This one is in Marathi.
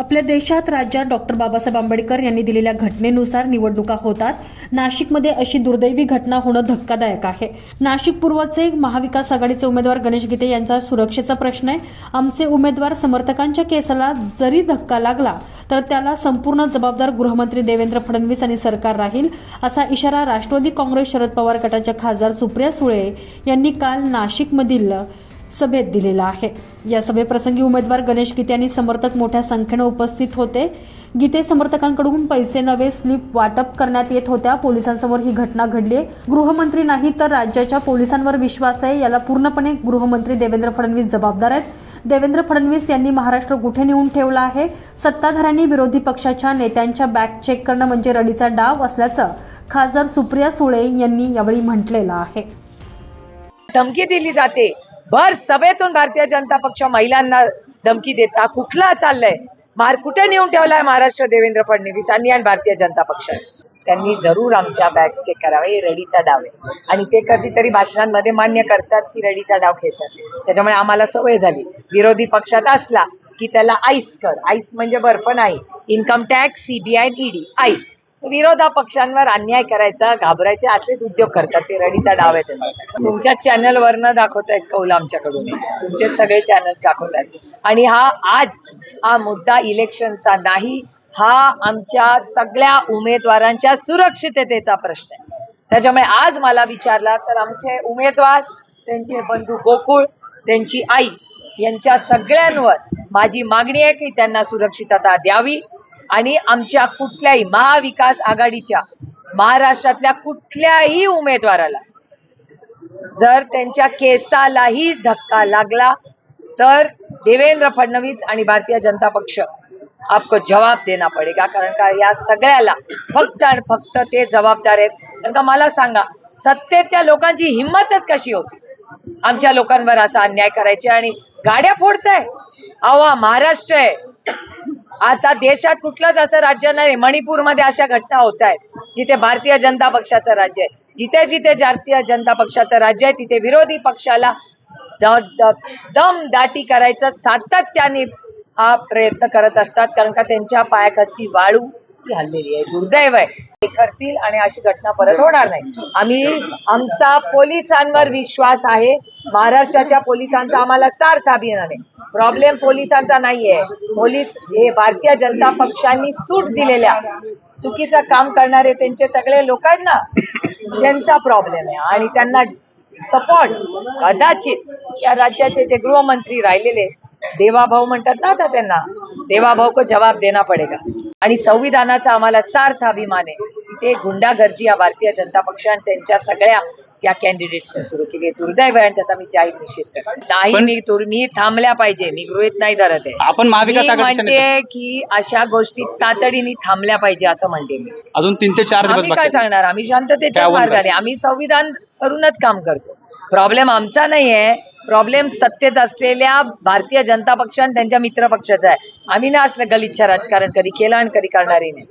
आपल्या देशात राज्यात डॉक्टर बाबासाहेब आंबेडकर यांनी दिलेल्या घटनेनुसार निवडणुका होतात. नाशिकमध्ये अशी दुर्दैवी घटना होणं धक्कादायक आहे. नाशिक पूर्वचे महाविकास आघाडीचे उमेदवार गणेश गीते यांचा सुरक्षेचा प्रश्न आहे. आमचे उमेदवार समर्थकांच्या केसाला जरी धक्का लागला तर त्याला संपूर्ण जबाबदार गृहमंत्री देवेंद्र फडणवीस आणि सरकार राहील असा इशारा राष्ट्रवादी काँग्रेस शरद पवार गटाच्या खासदार सुप्रिया सुळे यांनी काल नाशिकमधील सभेत दिलेला आहे. या सभेप्रसंगी उमेदवार गणेश गीते आणि समर्थक मोठ्या संख्येनं उपस्थित होते. गीते समर्थकांकडून पैसे नवे स्लिप वाटप करण्यात येत होत्या. पोलिसांसमोर ही घटना घडली गृहमंत्री नाही तर राज्याच्या पोलिसांवर विश्वास आहे. याला पूर्णपणे गृहमंत्री देवेंद्र फडणवीस जबाबदार आहेत. देवेंद्र फडणवीस यांनी महाराष्ट्र कुठे नेऊन ठेवला आहे. सत्ताधाऱ्यांनी विरोधी पक्षाच्या नेत्यांच्या बॅक चेक करणं म्हणजे रडीचा डाव असल्याचं खासदार सुप्रिया सुळे यांनी यावेळी म्हटलेलं आहे. धमकी दिली जाते. भर सभेतून भारतीय जनता पक्ष महिलांना धमकी देता कुठला चाललंय? मार कुठे नेऊन ठेवलाय महाराष्ट्र देवेंद्र फडणवीसांनी आणि भारतीय जनता पक्ष? त्यांनी जरूर आमच्या बॅग चेक करावे रडीचा डाव आहे. आणि ते कधीतरी भाषणांमध्ये मान्य करतात की रडीचा डाव खेळतात. त्याच्यामुळे आम्हाला सवय झाली. विरोधी पक्षात असला की त्याला आईस कर. आईस म्हणजे बर्फ नाही. Income tax CBI ED ice विरोधा पक्षांवर अन्याय करायचा घाबरायचे असेच उद्योग करतात. ते रडीचा डाव आहे त्यांचा. तुमच्या चॅनल वरनं दाखवतायत कौल आमच्याकडून. तुमचे सगळे चॅनल दाखवतात आणि हा आज हा मुद्दा इलेक्शनचा नाही हा आमच्या सगळ्या उमेदवारांच्या सुरक्षिततेचा प्रश्न आहे. त्याच्यामुळे आज मला विचारला तर आमचे उमेदवार त्यांचे बंधू गोकुळ त्यांची आई यांच्या सगळ्यांवर माझी मागणी आहे की त्यांना सुरक्षितता द्यावी. आणि आमच्या कुठल्याही महाविकास आघाडीच्या महाराष्ट्रातल्या कुठल्याही उमेदवाराला जर त्यांच्या केसालाही धक्का लागला तर देवेंद्र फडणवीस आणि भारतीय जनता पक्ष आपको जवाब देना पडेगा. कारण का या सगळ्याला फक्त आणि फक्त ते जबाबदार आहेत. कारण का मला सांगा सत्तेच्या लोकांची हिंमतच कशी होती? आमच्या लोकांवर असा अन्याय करायचे आणि गाड्या फोडताय. अहो महाराष्ट्र आहे. आता देशात कुठलंच असं राज्य नाही मणिपूरमध्ये अशा घटना होत आहेत जिथे भारतीय जनता पक्षाचं राज्य आहे. जिथे जिथे भारतीय जनता पक्षाचं राज्य आहे तिथे विरोधी पक्षाला दम दाटी करायचं सातत्याने हा प्रयत्न करत असतात कारण का त्यांच्या पायाखालची वाळू ती हल्लेली आहे. दुर्दैव आहे. ते करतील आणि अशी घटना परत होणार नाही. आम्ही आमचा पोलिसांवर विश्वास आहे. महाराष्ट्राच्या पोलिसांचा आम्हाला सार्थ अभियान आहे. प्रॉब्लेम पोलिसांचा नाहीये. पोलीस हे भारतीय जनता पक्षांनी सूट दिलेल्या चुकीचं काम करणारे त्यांचे सगळे लोक आहेत ना त्यांचा प्रॉब्लेम आहे. आणि त्यांना सपोर्ट कदाचित या राज्याचे जे गृहमंत्री राहिलेले देवाभाऊ म्हणतात ना आता त्यांना देवाभाऊ को जवाब देना पडेगा. आणि संविधानाचा आम्हाला सार्थ अभिमान आहे. ते गुंडागर्जी या भारतीय जनता पक्ष आणि त्यांच्या सगळ्या त्या कॅन्डिडेट्सने सुरू केली आहे. दुर्दैव आहे त्याचा मी जाहीर निषेध नाही मी तुर- मी थांबल्या पाहिजे. मी गृहित नाही धरत आहे. आपण म्हणते की अशा गोष्टी तातडीने थांबल्या पाहिजे असं म्हणते मी. अजून तीन ते चार दिवस आम्ही काय. सांगणार? आम्ही शांततेच्या मार्गाने. आम्ही संविधान करूनच काम करतो. प्रॉब्लेम आमचा नाहीये. प्रॉब्लेम सत्तेत असलेल्या भारतीय जनता पक्ष आणि त्यांच्या मित्र पक्षाचा आहे. आम्ही ना असलं गलिच्छ राजकारण कधी केलं आणि कधी करणारही नाही.